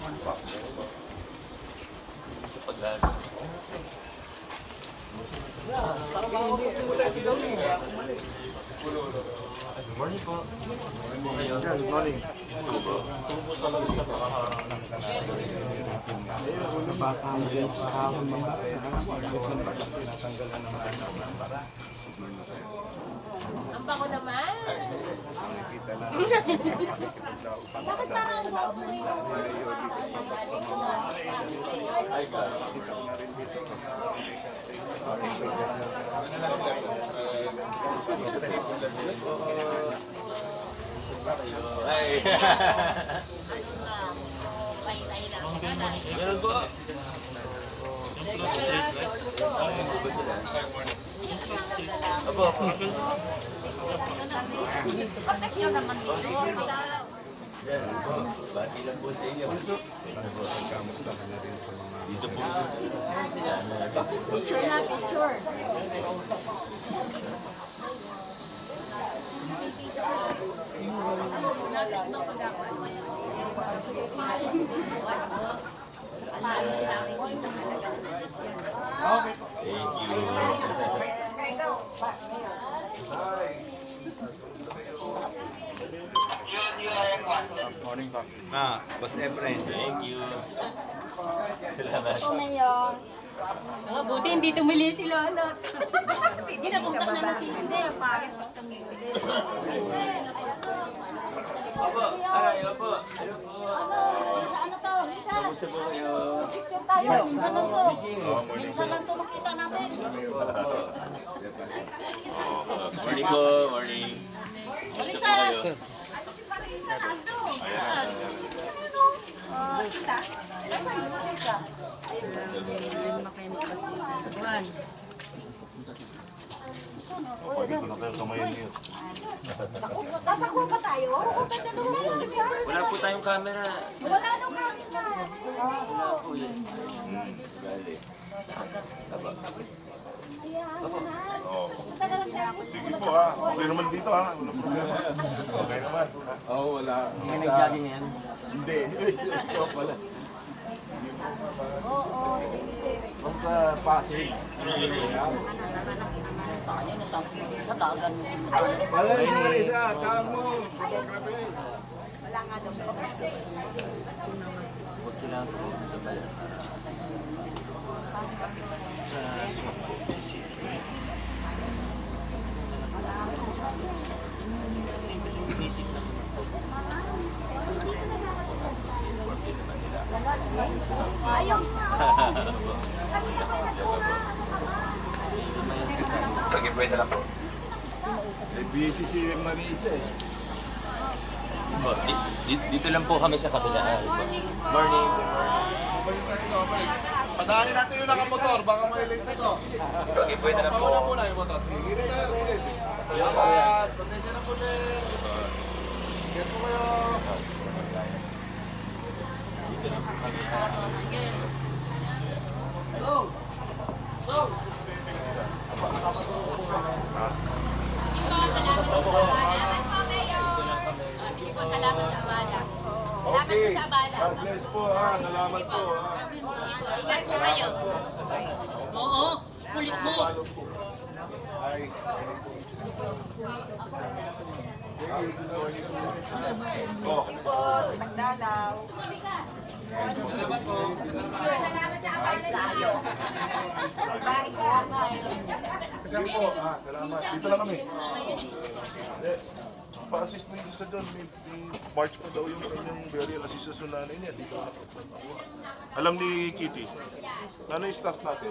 Sa paglalaro. Good morning po. Good morning. Good morning. Tubo sa lang sa pakaharang ng kanalang. Bata ang dyan sa hapon mga tinatanggalan ng mga naman para. Ang bango naman. Bakit parang walkway? Ay, God. Ay. Meron po. Apo, apo. Yan po. Bati lang po sa inyo. Kamusta ka na rin sa mga... Dito po. Picture na picture? Thank you. Morning, Pop. Ah, Boss Efren. Thank you. Salamat. Ngayon. Ah, buti hindi tumili si Lolo. Hindi na kung na na si Hindi, pangit pag tumingin. Opo. Ay, opo. Ayun po. Ano to? Ika, Gusto po kayo. picture tayo. Minsan lang to. minsan lang ito makita natin. Morning po. Morning. Gusto po kayo. Oh, kita. Nasaan yung makita? Pwede ko na kayo tumayin niyo. Tatakbo pa tayo? Wala po tayong camera. Wala nung camera. Wala po yan. Hmm, gali. Taba. Na. Oo. Na ha. Okay naman dito ha. Walang problema. Okay naman. Oo, wala. Hindi nag-jogging yan. Hindi. Ikaw pala. Oo. Kung sa Pasig. Sa dagan. Wala isa, isa. Tamo. Wala nga daw. Huwag kailangan po. Sa swap po. Basic lang naman po. Ayaw nga. Kanina pa yung nagtuna. Ano ka ba? Pag pwede lang po. Eh, busy si Marisa eh. Po, di- di- Dito lang po kami sa kabilaan. Morning. Morning. Good morning. Padaanin natin yung nakamotor, baka malilate na to. Pag pwede lang po. Pauna muna yung motor. Sige, tayo, gilid. Salamat. Pasensya na po, sir. Ingat po kayo. Dito lang po kami. Ah, Sige po, salamat sa abala. Salamat po sa abala. God bless po ha. Salamat po ha. Ingat po kayo. Oo, kulit mo. Ay. Oh. Nagdalaw. Kasi po, ah, salamat. Dito lang kami. Pa-assist mo yung isa doon. March pa daw yung kanyang burial assist sa nanay niya. Dito nagpapatawa. Alam ni Kitty. Ano yung staff natin?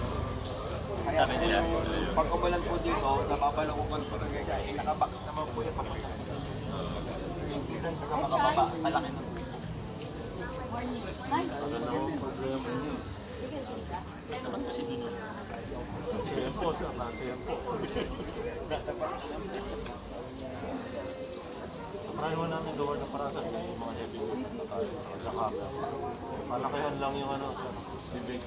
Kaya Sabi nila. pag umulan po dito, napapalukukan po ng. Eh, nakabox naman po yung papunta. Hindi lang taga makababa. Malaki nun. Ay, Naman kasi dun yun. Marami mo namin gawa na para sa yung mga heavy nakaka. Malakihan lang yung ano, sa bibig.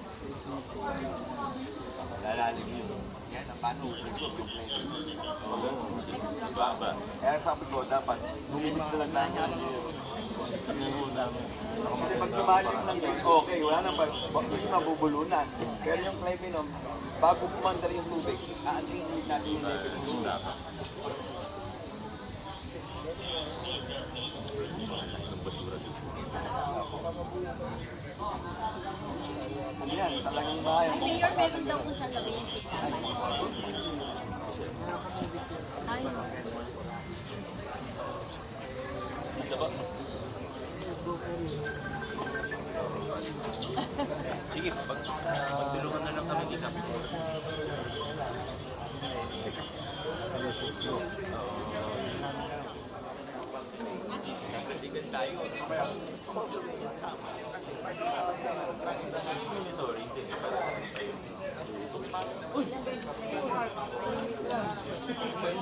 Lalalim yun. Yan ang paano usok yung plane. Iba ba? Kaya sabi ko, dapat bumilis na lang tayo ng ano. Kasi pag lumalim lang yun, okay, wala nang pa, hindi mabubulunan. Pero yung Clevenon, bago pumandar yung tubig, aantingin ulit natin yung level ng talagang bahay. Mayor, meron daw Sige, pag, magtulungan na lang kami dito. Nasa legal tayo. Kaya gusto ko tama. Kasi Sorry, hindi. Para sa akin tayo.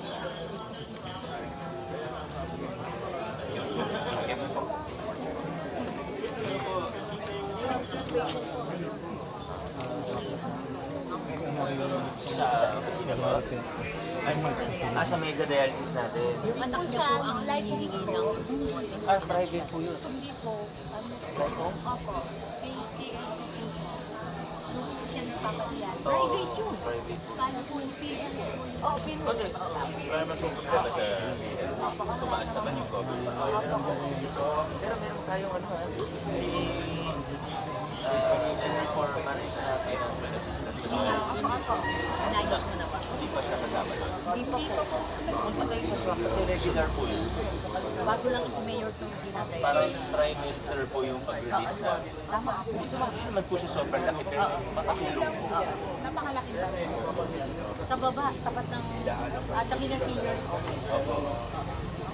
Sa Ay, ah, sa mega dialysis natin. yung anak niya po ang hinihingi ng Ah, private po yun. hindi po. Ano, opo. Nagpapalian. Private yun. Private po. Kala po yung PL. Oh, PL. Okay. Pong problema sa PL. Tumaas naman yung COVID. Pero meron tayong ano uh, for manage na natin ang benefits na Inayos mo na ba? Hindi pa siya kasama. Hindi pa po. Punta tayo sa kasi regular po yun. Bago lang si Mayor itong ginagay. Parang trimester po yung pag-release na. Tama. Hindi naman po siya sobrang laki pero makatulong po. Napakalaki ba? Sa baba, tapat ng atabi ng seniors office. Opo.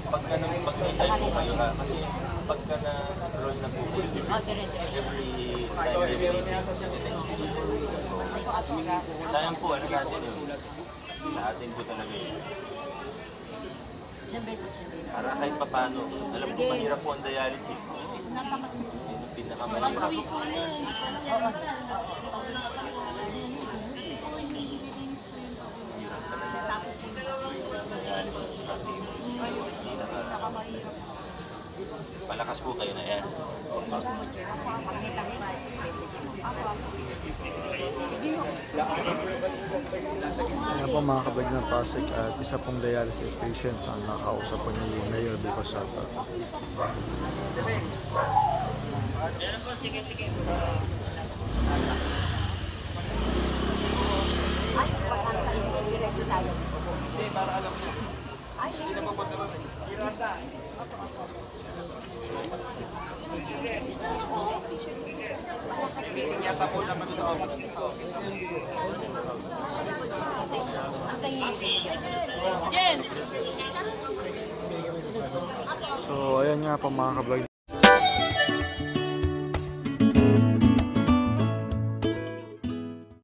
Pagka nang pag-time po kayo ha, kasi pagka na-roll na po kayo, dire-diretso. every time abstract. Sayang po ano natin yun. Sa atin po talaga yun. Ilang beses yun. Para kahit papano, alam ko mahirap po ang dialysis. Yun yung pinakamahirap. Dialysis Palakas po kayo na yan. Mo, mo? Sige mo. Kaya po mga kabag ng Pasig at isa pong dialysis patient ang nakausap po ni Mayor Vico Soto. Ay, sa pagkasa diretso tayo. Hindi, para alam niya. Ay, Hindi na mapunta ron. Iranda. So ayan nga po mga kabag